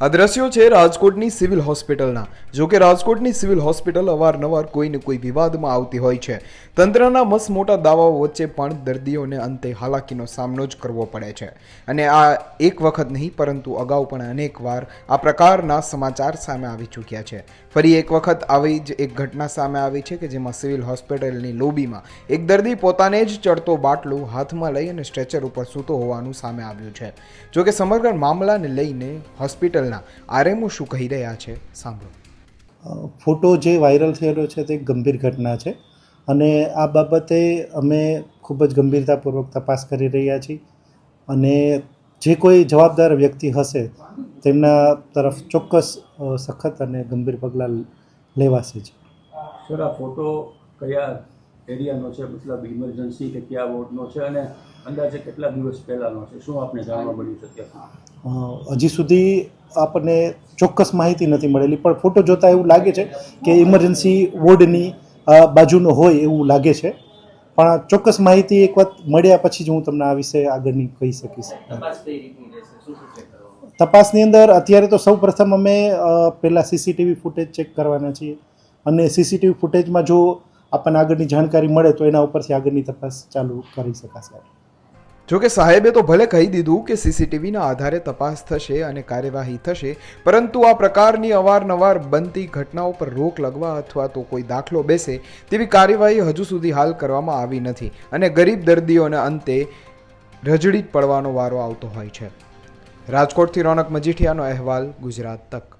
આ દ્રશ્યો છે રાજકોટની સિવિલ હોસ્પિટલના. જો કે રાજકોટની સિવિલ હોસ્પિટલ અવારનવાર કોઈને કોઈ વિવાદમાં આવતી હોય છે. તંત્રના મસ મોટા દાવાઓ વચ્ચે પણ દર્દીઓને અંતે હાલાકીનો સામનો જ કરવો પડે છે. અને આ એક વખત નહીં, પરંતુ અગાઉ પણ અનેક વાર આ પ્રકારના સમાચાર સામે આવી ચૂક્યા છે. ફરી એક વખત આવી જ એક ઘટના સામે આવી છે કે જેમાં સિવિલ હોસ્પિટલની લોબીમાં એક દર્દી પોતાને જ ચડતો બાટલો હાથમાં લઈ અને સ્ટ્રેચર ઉપર સૂતો હોવાનું સામે આવ્યું છે. જોકે સમગ્ર મામલાને લઈને હોસ્પિટલના આરએમઓ શું કહી રહ્યા છે? સાંભળો. ફોટો જે વાયરલ થયેલો છે તે ગંભીર ઘટના છે અને આ બાબતે અમે ખૂબ જ ગંભીરતાપૂર્વક તપાસ કરી રહ્યા છીએ અને જે કોઈ જવાબદાર વ્યક્તિ હશે તેમના તરફ ચોક્કસ સખત અને ગંભીર પગલાં લેવાશે જ સર આ ફોટો કયા એરિયાનો છે, મતલબ ઇમરજન્સી કે કયા વોર્ડનો છે અને અંદાજે કેટલા દિવસ પહેલાંનો છે? શું આપણે જાણવા મળ્યું છે હજી સુધી આપણને ચોક્કસ માહિતી નથી મળેલી, પણ ફોટો જોતાં એવું લાગે છે કે ઇમરજન્સી વોર્ડની બાજુનો હોય એવું લાગે છે. પણ ચોક્કસ માહિતી એક વખત મળ્યા પછી જ હું તમને આ વિશે આગળની કહી શકીશ. તપાસની અંદર અત્યારે તો સૌ પ્રથમ અમે પહેલાં સીસીટીવી ફૂટેજ ચેક કરવાના છીએ. અને સીસીટીવી ફૂટેજમાં જો આપણને આગળની જાણકારી મળે તો એના ઉપરથી આગળની તપાસ ચાલુ કરી શકાશે. જો કે સાહેબે તો ભલે કહી દીધું કે સીસીટીવીના આધારે તપાસ થશે અને કાર્યવાહી થશે, પરંતુ આ પ્રકારની અવારનવાર બનતી ઘટનાઓ પર રોક લગવા અથવા તો કોઈ દાખલો બેસે તેવી કાર્યવાહી હજુ સુધી હાલ કરવામાં આવી નથી અને ગરીબ દર્દીઓને અંતે રજડી પડવાનો વારો આવતો હોય છે. રાજકોટથી રોનક મજીઠિયાનો અહેવાલ, ગુજરાત તક.